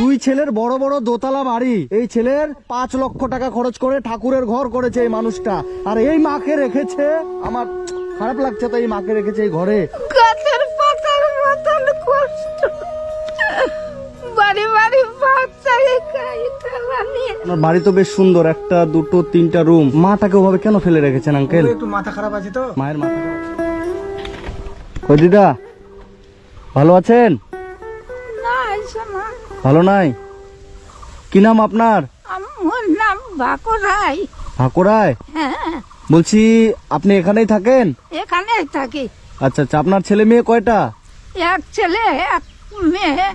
দুই ছেলের বড় বড় দোতলা বাড়ি। এই ছেলের পাঁচ লক্ষ টাকা খরচ করে ঠাকুরের ঘর করেছে এই মানুষটা। আর এই মাকে রেখেছে আমার খারাপ লাগছে তো এই মাকে রেখেছে এই ঘরে। গাছের পাতার মতন কষ্ট। বাড়ি আপনার তো বেশ সুন্দর একটা দুটো তিনটা রুম। মাটাকে ওভাবে কেন ফেলে রেখেছেন আঙ্কেল? একটু মাথা খারাপ আছে তো। মায়ের মাথা ওই দিদা ভালো আছেন? না। ভালো নাই? কি নাম আপনার? আমার নাম হ্যাঁ। বলছি আপনি এখানেই থাকেন? এখানে থাকি। আচ্ছা আচ্ছা আপনার ছেলে মেয়ে কয়টা? এক ছেলে এক মেয়ে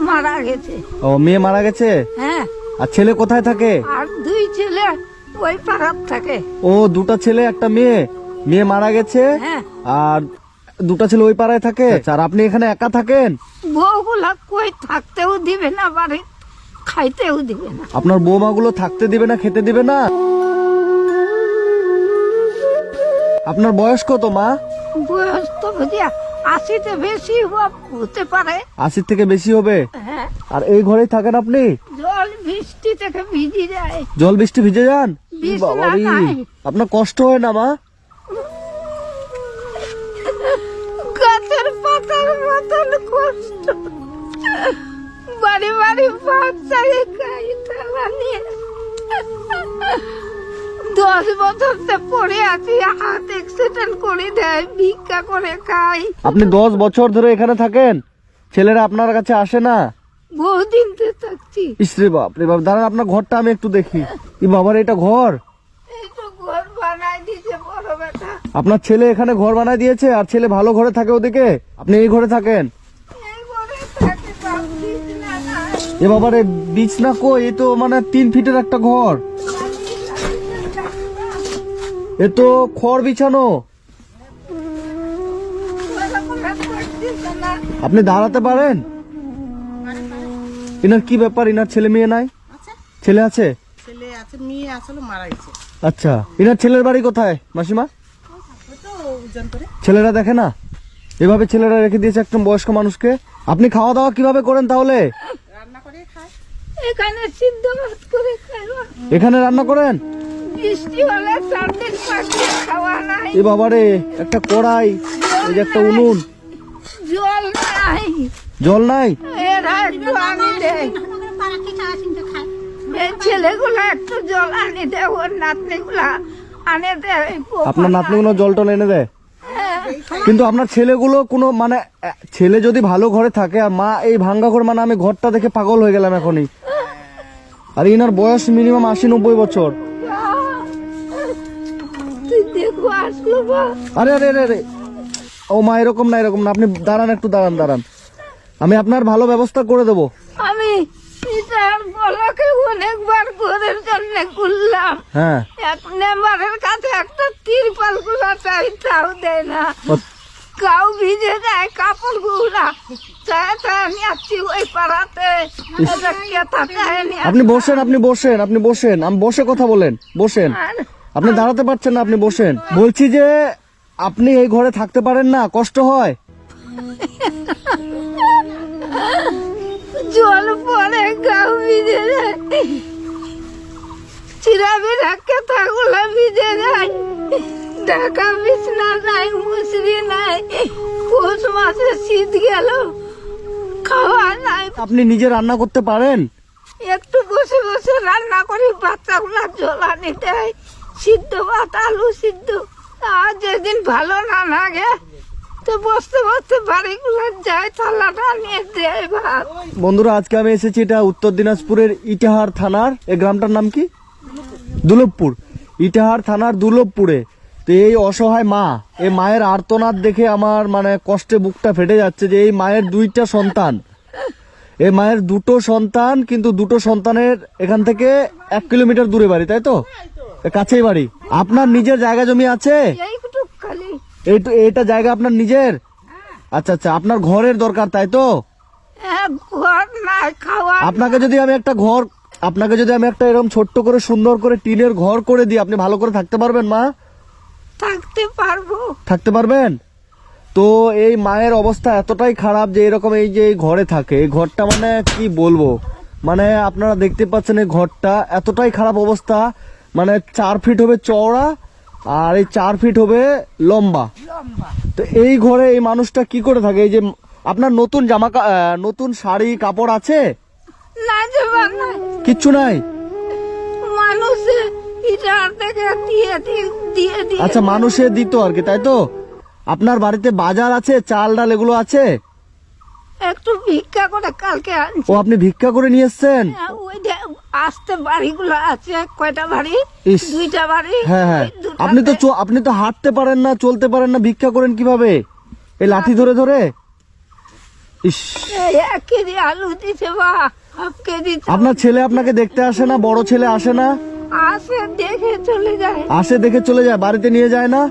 মারা গেছে। ও মেয়ে মারা গেছে? হ্যাঁ। আর ছেলে কোথায় থাকে? আর দুই ছেলে ওই পাড়ার থাকে। ও দুটো ছেলে একটা মেয়ে। মেয়ে মারা গেছে? হ্যাঁ। আর দুটো ছেলে ওই পাড়ায় থাকে আচ্ছা, আর আপনি এখানে একা থাকেন? বউগুলা কই থাকতেও দিবে না বাড়ি খাইতেও দিবে না। আপনার বৌমাগুলো থাকতে দিবে না খেতে দিবে না? আপনার বয়স কত মা? বয়স তো বুঝিয়া আশিতে বেশি হতে পারে। আশির থেকে বেশি হবে? হ্যাঁ। আর এই ঘরেই থাকেন আপনি? জল বৃষ্টি থেকে ভিজি যায়। জল বৃষ্টি ভিজে যান। আপনার কষ্ট হয় না মা? গাছের মতন কষ্ট। বাড়ি বাড়ি বাচ্চাকে খাইতে বানিয়ে দশ বছর পড়ে আছি হাত অ্যাক্সিডেন্ট করে দেয় ভিক্ষা করে খাই। আপনি দশ বছর ধরে এখানে থাকেন? ছেলেরা আপনার কাছে আসে না? বহুদিন থাকছি। ইসরে বাপ রে বাপ দাঁড়ান আপনার ঘরটা আমি একটু দেখি। ই বাবার এটা ঘর এই তো ঘর বানাই দিছে বড় বেটা আপনার ছেলে এখানে ঘর বানায় দিয়েছে আর ছেলে ভালো ঘরে থাকে ওদিকে? আপনি এই ঘরে থাকেন। এ বাবার বিছনা কই? এ তো মানে তিন ফিটের একটা ঘর। এ তো খড় বিছানো। আপনি দাঁড়াতে পারেন? এনার কি ব্যাপার? এনার ছেলে মেয়ে নাই? ছেলে আছে? ছেলে আছে মেয়ে আসলে মারা গেছে। আচ্ছা এনার ছেলের বাড়ি কোথায় মাসিমা? করে? ছেলেরা দেখে না? এভাবে ছেলেরা রেখে দিয়েছে একদম বয়স্ক মানুষকে। আপনি খাওয়া দাওয়া কীভাবে করেন তাহলে? রান্না করে খায়। এখানে সিদ্ধ ভাত করে খাওয়া এখানে রান্না করেন? বৃষ্টি হলে চার দিন পাঁচ দিন খাওয়া নাই। এ বাবারে একটা কড়াই এই যে একটা উনুন। জল নাই। জল নাই? এরা একটু আনি দেয় এই ছেলেগুলা একটু জল আনি দেয় ওর নাতনিগুলা আনে দেয় আপনার নাতনিগুলো জল টল এনে দেয় কিন্তু আপনার ছেলেগুলো কোনো মানে ছেলে যদি ভালো ঘরে থাকে আর মা এই ভাঙ্গা ঘর মানে আমি ঘরটা দেখে পাগল হয়ে গেলাম এখনই। আর ইনার বয়স মিনিমাম আশি নব্বই বছর। আরে আরে আরে। ও মা এরকম না এরকম না। আপনি দাঁড়ান একটু দাঁড়ান দাঁড়ান। আমি আপনার ভালো ব্যবস্থা করে দেবো। আমি বলাকে অনেকবার ঘরের জন্য করলাম হ্যাঁ। এক মেম্বারের কাছে একটা তিরপালগুলা চাই তাও দেয় না। কাউ ভিজে যায় কাপড়গুলা আপনি বসেন আপনি বসেন আপনি বসেন আমি বসে কথা বলেন বসেন। আপনি দাঁড়াতে পারছেন না আপনি বসেন। বলছি যে আপনি এই ঘরে থাকতে পারেন না কষ্ট হয়। জল পরে গাও ভিজে যায়। চিরাবি রাখে থাকুলা ভিজে যায়। ঢাকা বিছনা নাই মুসরি নাই। পৌষ মাসে শীত গেল খাওয়া নাই। আপনি নিজে রান্না করতে পারেন? একটু বসে বসে রান্না করি বাচ্চাগুলা জল আনি দেয় সিদ্ধ ভাত আলু সিদ্ধ। আর যেদিন ভালো না লাগে তো বসতে বসতে বাড়িগুলো যায় থালাটা নিয়ে দেয় ভাত বন্ধুরা আজকে আমি এসেছি এটা উত্তর দিনাজপুরের ইটাহার থানার এই গ্রামটার নাম কি? দুলভপুর ইটাহার থানার দুলভপুরে তো এই অসহায় মা এই মায়ের আর্তনাদ দেখে আমার মানে কষ্টে বুকটা ফেটে যাচ্ছে যে এই মায়ের দুইটা সন্তান। এই মায়ের দুটো সন্তান কিন্তু দুটো সন্তানের এখান থেকে এক কিলোমিটার দূরে বাড়ি তাই তো? কাছেই বাড়ি। আপনার নিজের জায়গা জমি আছে? এইটু- এইটা জায়গা আপনার নিজের? আচ্ছা আচ্ছা আপনার ঘরের দরকার তাই তো? হ্যাঁ, আপনাকে যদি আমি একটা ঘর আপনাকে যদি আমি একটা এরকম ছোট্ট করে সুন্দর করে টিনের ঘর করে দিই আপনি ভালো করে থাকতে পারবেন মা? থাকতে পারব। থাকতে পারবেন? তো এই মায়ের অবস্থা এতটাই খারাপ যে এরকম এই যে ঘরে থাকে এই ঘরটা মানে কি বলব? মানে আপনারা দেখতে পাচ্ছেন এই ঘরটা এতটাই খারাপ অবস্থা মানে চার ফিট হবে চওড়া আর এই চার ফিট হবে লম্বা। তো এই ঘরে এই মানুষটা কি করে থাকে? এই যে আপনার নতুন জামা নতুন শাড়ি কাপড় আছে? কিচ্ছু নাই? আচ্ছা মানুষে দিত আর কি তাই তো? আপনার বাড়িতে বাজার আছে চাল ডাল এগুলো আছে? একটু ভিক্ষা করে কালকে ও আপনি ভিক্ষা করে নিয়ে এসছেন? হ্যাঁ, আসতে বাড়িগুলো আছে কয়টা বাড়ি। দুইটা বাড়ি হ্যাঁ হ্যাঁ। আপনি তো আপনি তো হাঁটতে পারেন না চলতে পারেন না ভিক্ষা করেন কীভাবে? এই লাঠি ধরে ধরে? আপনার ছেলে আপনাকে দেখতে আসে না বড় ছেলে আসে না? আসে দেখে চলে যায়। আসে দেখে চলে যায় বাড়িতে নিয়ে যায় না?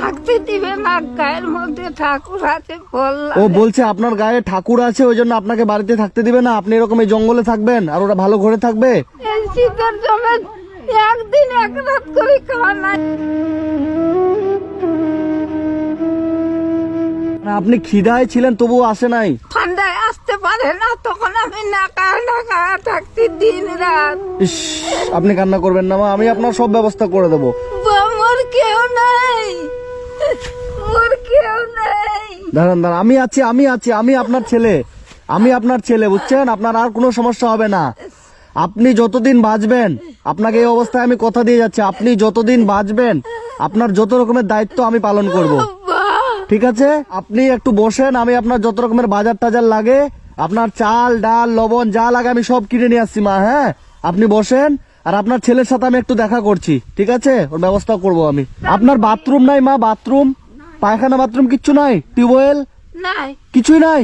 থাকতে দিবে না গায়ের মধ্যে ঠাকুর আছে ও বলছে আপনার গায়ে ঠাকুর আছে ওই জন্য আপনাকে বাড়িতে থাকতে দিবে না। আপনি এরকম এই জঙ্গলে থাকবেন আর ওরা ভালো ঘরে থাকবে? এই শীতের জন্য একদিন এক রাত করে খাওয়া নাই। আপনি খিদায় ছিলেন তবুও আসে নাই। ঠান্ডায় আসতে পারে না তখন আমি না খাওয়া না থাকতে দিন রাত। ইস আপনি কান্না করবেন না মা আমি আপনার সব ব্যবস্থা করে দেবো। বা মোর কেউ নাই কেউ নাই। দাঁড়ান দাঁড়ান আমি আছি আমি আছি আমি আপনার ছেলে। আমি আপনার ছেলে বুঝছেন? আপনার আর কোনো সমস্যা হবে না। আপনি যতদিন বাঁচবেন আপনাকে এই অবস্থায় আমি কথা দিয়ে যাচ্ছি আপনি যতদিন বাঁচবেন আপনার যত রকমের দায়িত্ব আমি পালন করব। ঠিক আছে? আপনি একটু বসেন আমি আপনার যত রকমের বাজার টাজার লাগে আপনার চাল ডাল লবণ যা লাগে আমি সব কিনে নিয়ে আসছি মা হ্যাঁ? আপনি বসেন আর আপনার ছেলের সাথে আমি একটু দেখা করছি ঠিক আছে? ওর ব্যবস্থা করব আমি। আপনার বাথরুম নাই মা বাথরুম পায়খানা বাথরুম কিচ্ছু নাই? টিউবওয়েল? নাই। কিছুই নাই?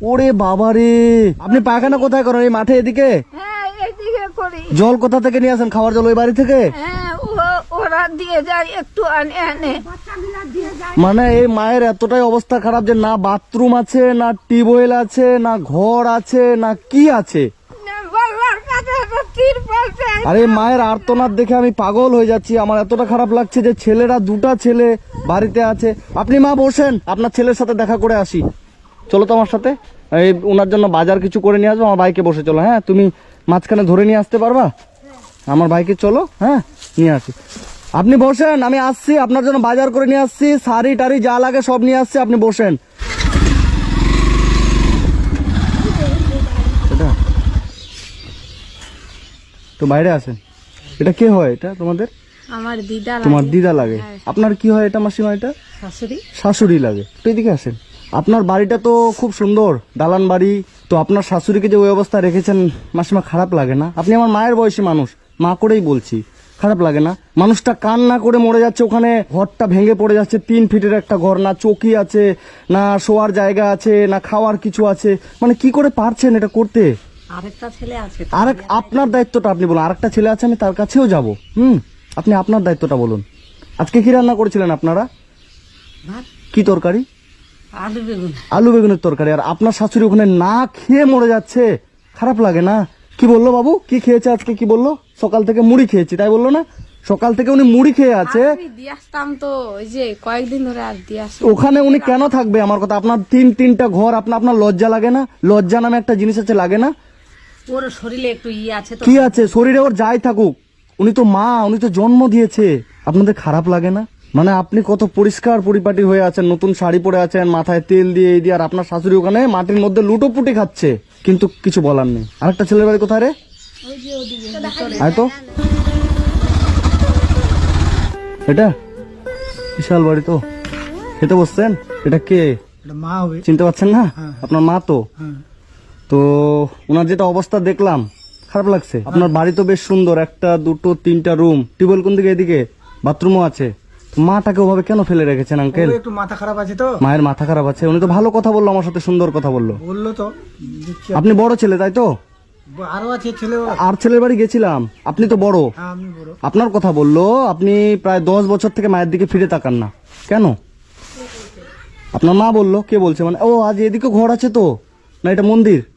ওরে বাবা রে। আপনি পায়খানা কোথায় করেন? এই মাঠে এদিকে? হ্যাঁ জল কোথা থেকে নিয়ে আসেন? খাওয়ার জল ওই বাড়ি থেকে? হ্যাঁ ওরা দিয়ে যায় একটু আনে আনে। মানে এই মায়ের এতটাই অবস্থা খারাপ যে না বাথরুম আছে না টিউবওয়েল আছে না ঘর আছে না কি আছে বাবার কাছে একটা তিরপল চাই আর মায়ের আর্তনাদ দেখে আমি পাগল হয়ে যাচ্ছি। আমার এতটা খারাপ লাগছে যে ছেলেরা দুটা ছেলে বাড়িতে আছে। আপনি মা বসেন। আপনার ছেলের সাথে দেখা করে আসি। চলো তো আমার সাথে। এই ওনার জন্য বাজার কিছু করে নিয়ে আসব আমার বাইকে বসে চলো। হ্যাঁ তুমি মাঝখানে ধরে নিয়ে আসতে পারবা? আমার বাইকে চলো হ্যাঁ নিয়ে আসি। আপনি বসেন আমি আসছি। আপনার জন্য বাজার করে নিয়ে আসছি। শাড়ি টাড়ি যা লাগে সব নিয়ে আসছি। আপনি বসেন। তো বাইরে আসেন এটা কে হয় এটা তোমাদের? আমার দিদা তোমার দিদা লাগে। আপনার কি হয় এটা মাসিমা এটা? শাশুড়ি। শাশুড়ি লাগে। তো এদিকে আসেন। আপনার বাড়িটা তো খুব সুন্দর দালান বাড়ি। তো আপনার শাশুড়িকে যে ওই অবস্থা রেখেছেন মাসিমা খারাপ লাগে না? আপনি আমার মায়ের বয়সী মানুষ মা করেই বলছি খারাপ লাগে না? মানুষটা কান না করে মরে যাচ্ছে ওখানে ঘরটা ভেঙে পড়ে যাচ্ছে তিন ফিটের একটা ঘর না চৌকি আছে না শোয়ার জায়গা আছে না খাওয়ার কিছু আছে। মানে কি করে পারছেন এটা করতে? আরেকটা ছেলে আছে আরেক আপনার দায়িত্বটা আপনি বলুন আরেকটা ছেলে আছে আমি তার কাছেও যাব। হুম? আপনি আপনার দায়িত্বটা বলুন। আজকে কি রান্না করেছিলেন আপনারা? ভাত। কি তরকারি? আলু বেগুন। আলু বেগুনের তরকারি। আর আপনার শাশুড়ি ওখানে না খেয়ে মরে যাচ্ছে। খারাপ লাগে না। কি বলল বাবু? কি খেয়েছে আজকে? কি বলল? সকাল থেকে মুড়ি খেয়েছি তাই বলল না? সকাল থেকে উনি মুড়ি খেয়ে আছে। আসতাম তো ওই যে কয়েকদিন ধরে আর ওখানে উনি কেন থাকবে? আমার কথা আপনার তিন তিনটা ঘর আপনার আপনার লজ্জা লাগে না? লজ্জা নামে একটা জিনিস আছে লাগে না? ওর শরীরে একটু ইয়ে আছে তো। কি আছে? শরীরে ওর যাই থাকুক। উনি তো মা উনি তো জন্ম দিয়েছে। আপনাদের খারাপ লাগে না? মানে আপনি কত পরিষ্কার পরিপাটি হয়ে আছেন নতুন শাড়ি পরে আছেন মাথায় তেল দিয়ে এই দিয়ে আর আপনার শাশুড়ি ওখানে মাটির মধ্যে লুটোপুটি খাচ্ছে। কিন্তু কিছু বলার নেই। আরেকটা ছেলের বাড়ি কোথায় রে? আয় তো। এটা? বিশাল বাড়ি তো। খেতে বসছেন? এটা কে? মা হবে। চিনতে পারছেন না? আপনার মা তো? তো ওনার যেটা অবস্থা দেখলাম খারাপ লাগছে। আপনার বাড়ি তো বেশ সুন্দর একটা দুটো তিনটা রুম। টিউবওয়েল কোন দিকে? এদিকে। বাথরুমও আছে। মাটাকে ওভাবে কেন ফেলে রেখেছেন আঙ্কেল? একটু মাথা খারাপ আছে তো। মায়ের মাথা খারাপ আছে। উনি তো ভালো কথা বলল আমার সাথে সুন্দর কথা বলল। বলল তো। আপনি বড় ছেলে তাই তো? আরও আছে ছেলে আর ছেলের বাড়ি গেছিলাম। আপনি তো বড়। হ্যাঁ বড়। আপনার কথা বলল আপনি প্রায় দশ বছর থেকে মায়ের দিকে ফিরে তাকান না। কেন? আপনার মা বলল কে বলছে? মানে ও আজ এদিকে ঘর আছে তো? না এটা মন্দির?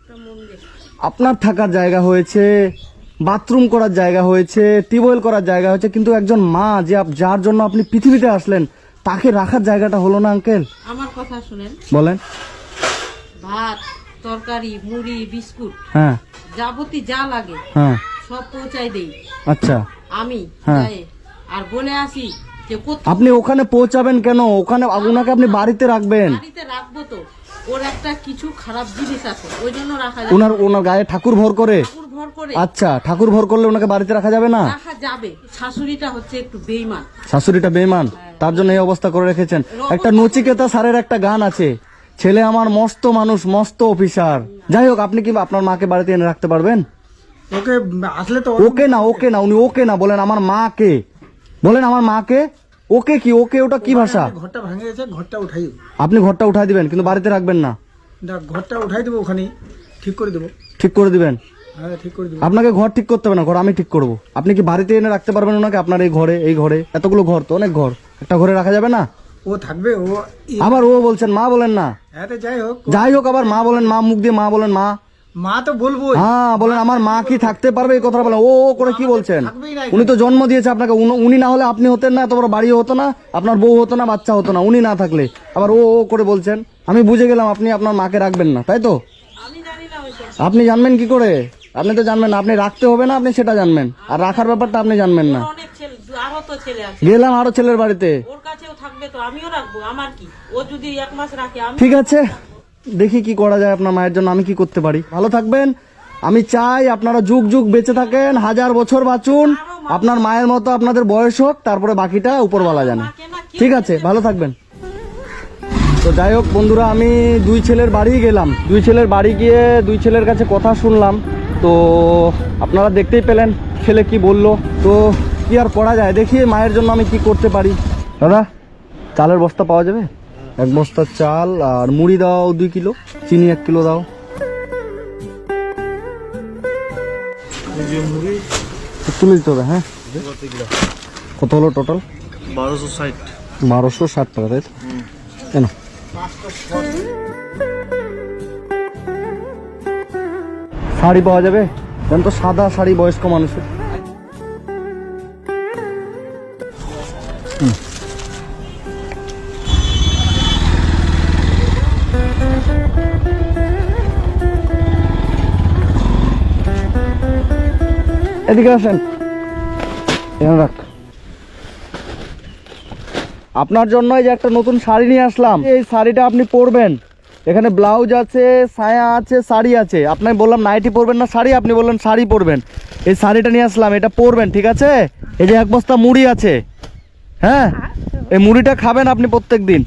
আপনার থাকার জায়গা হয়েছে বাথরুম করার জায়গা হয়েছে টিউবওয়েল করার জায়গা হয়েছে কিন্তু একজন মা যে যার জন্য আপনি পৃথিবীতে আসলেন তাকে রাখার জায়গাটা হলো না আঙ্কেল আমার কথা শুনেন। বলেন। ভাত তরকারি মুড়ি বিস্কুট হ্যাঁ। যাবতীয় যা লাগে হ্যাঁ। সব পৌঁছাই দেই। আচ্ছা। আমি হ্যাঁ। আর বলে আসি যে আপনি ওখানে পৌঁছাবেন কেন? ওখানে ওনাকে আপনি বাড়িতে রাখবেন। বাড়িতে রাখব তো। ওর একটা কিছু খারাপ জিনিস আছে ওই জন্য রাখা ওনার ওনার গায়ে ঠাকুর ভর করে? ঠাকুর ভর করে। আচ্ছা ঠাকুর ভর করলে ওনাকে বাড়িতে রাখা যাবে না? রাখা যাবে। শাশুড়িটা হচ্ছে একটু বেইমান শাশুড়িটা বেমান তার জন্য এই অবস্থা করে রেখেছেন। একটা নচিকেতা স্যারের একটা গান আছে ছেলে আমার মস্ত মানুষ মস্ত অফিসার। যাই হোক আপনি কি আপনার মাকে বাড়িতে এনে রাখতে পারবেন? ওকে আসলে তো ওকে না ওকে না উনি ওকে না বলেন আমার মাকে। বলেন আমার মাকে? ওকে কি ওকে ওটা কি ভাষা? ঘরটা ভাঙে গেছে ঘরটা উঠাই আপনি ঘরটা উঠাই দিবেন কিন্তু বাড়িতে রাখবেন না। না, ঘরটা উঠাই দেবো ওখানে ঠিক করে দেবো। ঠিক করে দিবেন? হ্যাঁ আপনাকে ঘর ঠিক করতে হবে না ঘর আমি ঠিক করব। আপনি কি বাড়িতে এনে রাখতে পারবেন ওনাকে? আপনার এই ঘরে এই ঘরে এতগুলো ঘর তো অনেক ঘর। একটা ঘরে রাখা যাবে না? ও থাকবে ও আবার ও বলছেন মা বলেন না। হ্যাঁ যাই হোক। যাই হোক আবার মা বলেন মা মুখ দিয়ে মা বলেন মা। মা তো বলব হ্যাঁ বলেন আমার মা কি থাকতে পারবে এই কথা বলেন। ও ও করে কি বলছেন? উনি তো জন্ম দিয়েছে আপনাকে। উনি- উনি না হলে আপনি হতেন না এত বড় বাড়ি হতো না আপনার বউ হতো না বাচ্চা হতো না উনি না থাকলে। আবার ও ও করে বলছেন আমি বুঝে গেলাম আপনি আপনার মাকে রাখবেন না তাই তো? আপনি জানবেন কি করে? আপনি তো জানবেন না আপনি রাখতে হবে না আপনি সেটা জানবেন। আর রাখার ব্যাপারটা আপনি জানবেন না। অনেক ছেলে আরও তো ছেলে আছে। গেলাম আরও ছেলের বাড়িতে। ওর কাছেও থাকবে তো আমিও রাখব আমার কি? ও যদি এক মাস রাখে আমি ঠিক আছে। দেখি কি করা যায় আপনার মায়ের জন্য, আমি কি করতে পারি? ভালো থাকবেন। আমি চাই আপনারা যুগ যুগ বেঁচে থাকেন, হাজার বছর বাঁচুন। আপনার মায়ের মতো আপনাদের বয়স হোক, তারপরে বাকিটা উপরওয়ালা জানে। ঠিক আছে, ভালো থাকবেন। তো যাই হোক বন্ধুরা, আমি দুই ছেলের বাড়ি গেলাম। দুই ছেলের বাড়ি গিয়ে দুই ছেলের কাছে কথা শুনলাম। তো আপনারা দেখতেই পেলেন ছেলে কি বলল। তো কি আর করা যায়? দেখি মায়ের জন্য আমি কি করতে পারি। দাদা, চালের বস্তা পাওয়া যাবে? এক বস্তা চাল আর মুড়ি দাও দুই কিলো চিনি এক কিলো দাও। তুলে দিতে হবে হ্যাঁ? কত হলো টোটাল বারোশো ষাট। বারোশো ষাট টাকা তাই কেন? শাড়ি পাওয়া যাবে? জান তো সাদা শাড়ি বয়স্ক মানুষের। এদিকে আসেন। রাখ। আপনার জন্য এই যে একটা নতুন শাড়ি নিয়ে আসলাম। এই শাড়িটা আপনি পরবেন। এখানে ব্লাউজ আছে, সায়া আছে, শাড়ি আছে। আপনাকে বললাম নাইটি পরবেন না শাড়ি, আপনি বললেন শাড়ি পরবেন। এই শাড়িটা নিয়ে আসলাম, এটা পরবেন, ঠিক আছে? এই যে এক বস্তা মুড়ি আছে। হ্যাঁ? এই মুড়িটা খাবেন আপনি প্রত্যেক দিন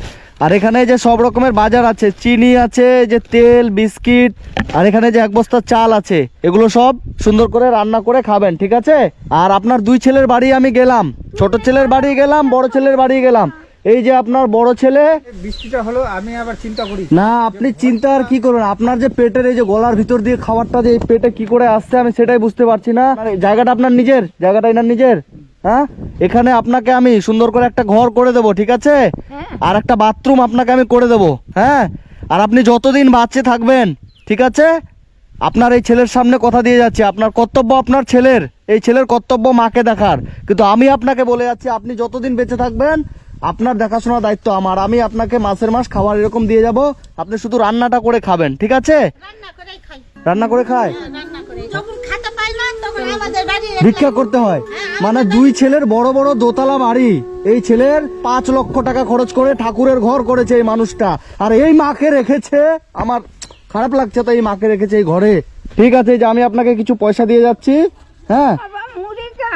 আর এখানে যে সব রকমের বাজার আছে, চিনি আছে, যে তেল, বিস্কিট, আর এখানে যে এক বস্তা চাল আছে, এগুলো সব সুন্দর করে রান্না করে খাবেন, ঠিক আছে? আর আপনার দুই ছেলের বাড়ি আমি গেলাম, ছোট ছেলের বাড়ি গেলাম, বড় ছেলের বাড়ি গেলাম। এই যে আপনার বড় ছেলে। বৃষ্টিটা হলো আমি আবার চিন্তা করি। না আপনি চিন্তা আর কি করবেন আপনার যে পেটের এই যে গলার ভিতর দিয়ে খাবারটা যে পেটে কি করে আসছে আমি সেটাই বুঝতে পারছি না। জায়গাটা আপনার নিজের জায়গাটা এনার নিজের হ্যাঁ? এখানে আপনাকে আমি সুন্দর করে একটা ঘর করে দেবো ঠিক আছে? আর একটা বাথরুম আপনাকে আমি করে দেবো হ্যাঁ? আর আপনি যতদিন বাচ্চে থাকবেন ঠিক আছে? আপনার এই ছেলের সামনে কথা দিয়ে যাচ্ছি। আপনার কর্তব্য আপনার ছেলের এই ছেলের কর্তব্য মাকে দেখার। কিন্তু আমি আপনাকে বলে যাচ্ছি আপনি যতদিন বেঁচে থাকবেন আপনার দেখাশোনার দায়িত্ব আমার। আমি আপনাকে মাসের মাস খাবার এরকম দিয়ে যাব আপনি শুধু রান্নাটা করে খাবেন ঠিক আছে? রান্না করে খাই। রান্না করে খায়? রান্না করে যখন খেতে পাই না তখন আমাদের বাড়ি ভিক্ষা করতে হয়। মানে দুই ছেলের বড় বড় দোতলা বাড়ি। এই ছেলের পাঁচ লক্ষ টাকা খরচ করে ঠাকুরের ঘর করেছে এই মানুষটা। আর এই মাকে রেখেছে আমার খারাপ লাগছে তো এই মাকে রেখেছে এই ঘরে। ঠিক আছে যে আমি আপনাকে কিছু পয়সা দিয়ে যাচ্ছি হ্যাঁ?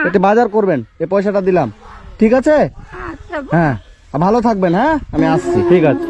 একটু বাজার করবেন এই পয়সাটা দিলাম। ঠিক আছে? আচ্ছা হ্যাঁ ভালো থাকবেন হ্যাঁ? আমি আসছি ঠিক আছে।